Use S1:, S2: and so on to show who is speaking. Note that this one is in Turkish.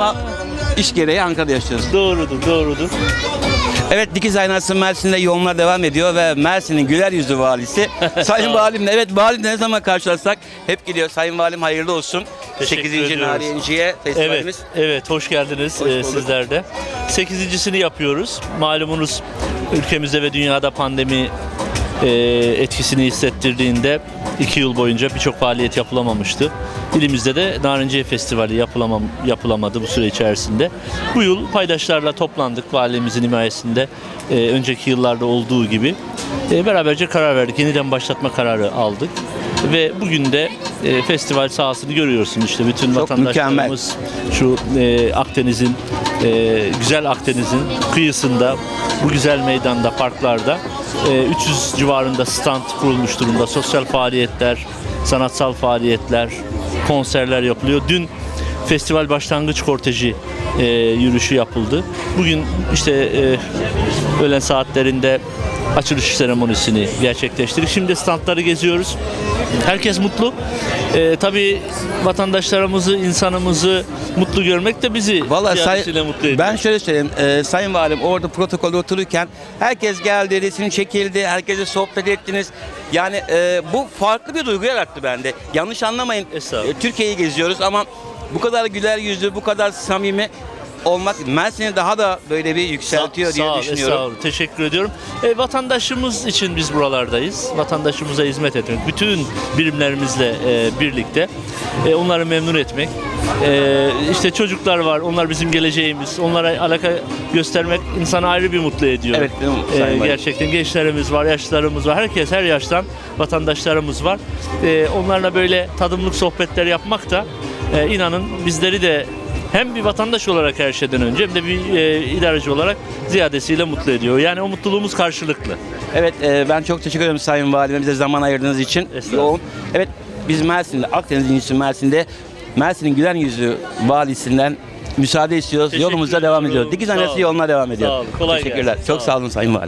S1: Ama iş gereği Ankara'da yaşıyoruz.
S2: Doğrudur, doğrudur.
S1: Evet Dikiz Aynası Mersin'de yoğunlar devam ediyor ve Mersin'in güler yüzlü valisi Sayın Valimle. Evet valimle ne zaman karşılaşsak hep gidiyor. Sayın Valim hayırlı olsun.
S2: Teşekkür
S1: 8.
S2: ediyoruz.
S1: Nariyenciye festivalimiz.
S2: Evet, evet hoş geldiniz
S1: Hoş
S2: e,
S1: bulduk.
S2: sizler de. Sekizincisini yapıyoruz. Malumunuz ülkemizde ve dünyada pandemi etkisini hissettirdiğinde iki yıl boyunca birçok faaliyet yapılamamıştı. İlimizde de Narenciye Festivali yapılamam, yapılamadı bu süre içerisinde. Bu yıl paydaşlarla toplandık valimizin himayesinde. e, önceki yıllarda olduğu gibi. E, beraberce karar verdik. Yeniden başlatma kararı aldık. Ve bugün de e, festival sahasını görüyorsun işte bütün
S1: Çok
S2: vatandaşlarımız şu e, Akdeniz'in e, güzel Akdeniz'in kıyısında bu güzel meydanda parklarda e, 300 civarında stand kurulmuş durumda. Sosyal faaliyetler, sanatsal faaliyetler, konserler yapılıyor. Dün festival başlangıç korteji e, yürüyüşü yapıldı. Bugün işte e, öğlen saatlerinde açılış seremonisini gerçekleştirdik. Şimdi standları geziyoruz. Herkes mutlu. Ee, tabii vatandaşlarımızı, insanımızı mutlu görmek de bizi
S1: Vallahi say-
S2: mutlu ediyor.
S1: ben şöyle söyleyeyim. e, Sayın Valim orada protokolde otururken herkes geldi, resim çekildi, herkese sohbet ettiniz. Yani e, bu farklı bir duygu yarattı bende. Yanlış anlamayın.
S2: Estağfurullah.
S1: E, Türkiye'yi geziyoruz ama bu kadar güler yüzlü, bu kadar samimi olmak Mersin'i daha da böyle bir yükseltiyor
S2: Sağ-
S1: diye
S2: sağ ol,
S1: düşünüyorum.
S2: estağfurullah. Teşekkür ediyorum. E, vatandaşımız için biz buralardayız. Vatandaşımıza hizmet etmek. Bütün birimlerimizle e, birlikte e, onları memnun etmek. E, işte çocuklar var. Onlar bizim geleceğimiz. Onlara alaka göstermek insanı ayrı bir mutlu ediyor.
S1: Evet, değil mi
S2: E,
S1: Sayın
S2: gerçekten gençlerimiz var, yaşlılarımız var. Herkes her yaştan vatandaşlarımız var. E, onlarla böyle tadımlık sohbetler yapmak da e, inanın bizleri de hem bir vatandaş olarak her şeyden önce hem de bir e, idareci olarak ziyadesiyle mutlu ediyor. Yani o mutluluğumuz karşılıklı.
S1: Evet e, ben çok teşekkür ederim Sayın Valime bize zaman ayırdığınız için. Yoğun. Evet biz Mersin'de, Akdeniz incisi Mersin'de Mersin'in gülen yüzlü valisinden müsaade istiyoruz.
S2: Teşekkür
S1: Yolumuza devam
S2: ediyorum.
S1: ediyoruz. Dikiz
S2: Sağ
S1: annesi
S2: olun.
S1: yoluna devam ediyor.
S2: Sağ olun. Kolay
S1: Teşekkürler.
S2: gelsin.
S1: Çok
S2: Sağ
S1: sağ
S2: olun.
S1: olun Sayın Valim.